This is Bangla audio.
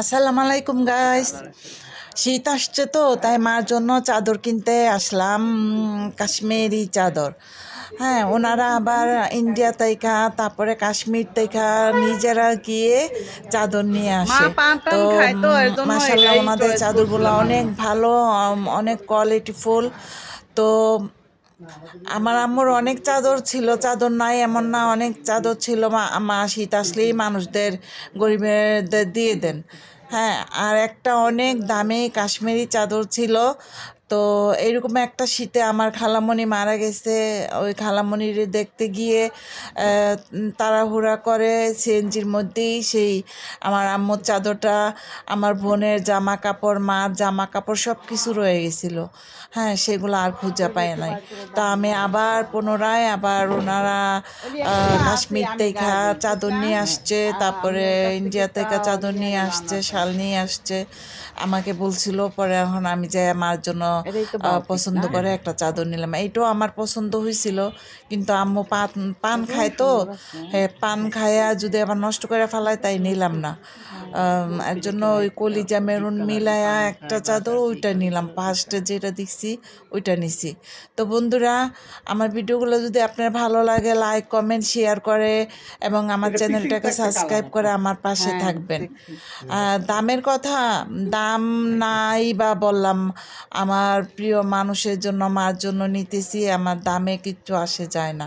আসসালামু আলাইকুম গাইস শীত আসছে তো তাই মার জন্য চাদর কিনতে আসলাম কাশ্মীরি চাদর। হ্যাঁ ওনারা আবার ইন্ডিয়া থেকে তারপরে কাশ্মীর থেকে নিজেরা গিয়ে চাদর নিয়ে আসে। তো মাসাল্লাহ ওনাদের চাদরগুলো অনেক ভালো অনেক কোয়ালিটিফুল তো আমার আম্মুর অনেক চাদর ছিল, চাদর নাই, এমন না, অনেক চাদর ছিল, মা শীত আসলেই মানুষদের গরিবের দিয়ে দেন। হ্যাঁ আর একটা অনেক দামি কাশ্মীরি চাদর ছিল তো এরকম একটা শীতে আমার খালামণি মারা গেছে। ওই খালামণির দেখতে গিয়ে তাড়াহুড়া করে সিএনজির মধ্যেই সেই আমার আম্মুর চাদরটা, আমার বোনের জামা কাপড় মার জামা কাপড় সব কিছু রয়ে গেছিল। হ্যাঁ সেগুলো আর খুঁজে পায় নাই। তা আমি আবার পুনরায় আবার ওনারা কাশ্মীর থেকে চাদর নিয়ে আসছে, তারপরে ইন্ডিয়া থেকে চাদর নিয়ে আসছে, শাল নিয়ে আসছে। আমাকে বলছিল, পরে এখন আমি যে আমার জন্য পছন্দ করে একটা চাদর নিলাম। এইটাও আমার পছন্দ হয়েছিল কিন্তু আম্মু পান পান খায় তো। হ্যাঁ পান খায়া যদি আবার নষ্ট করে ফেলায় তাই নিলাম না। এর জন্য ওই কলিজা মেরুন মিলায়া একটা চাদর ওইটা নিলাম। ফার্স্টে যেটা দেখছি ওইটা নিছি। তো বন্ধুরা আমার ভিডিওগুলো যদি আপনার ভালো লাগে লাইক কমেন্ট শেয়ার করে এবং আমার চ্যানেলটাকে সাবস্ক্রাইব করে আমার পাশে থাকবেন। দামের কথা দাম নাই বা বললাম আমার প্রিয় মানুষের জন্য মার জন্য নিতেছি আমার দামে কিচ্ছু আসে যায় না।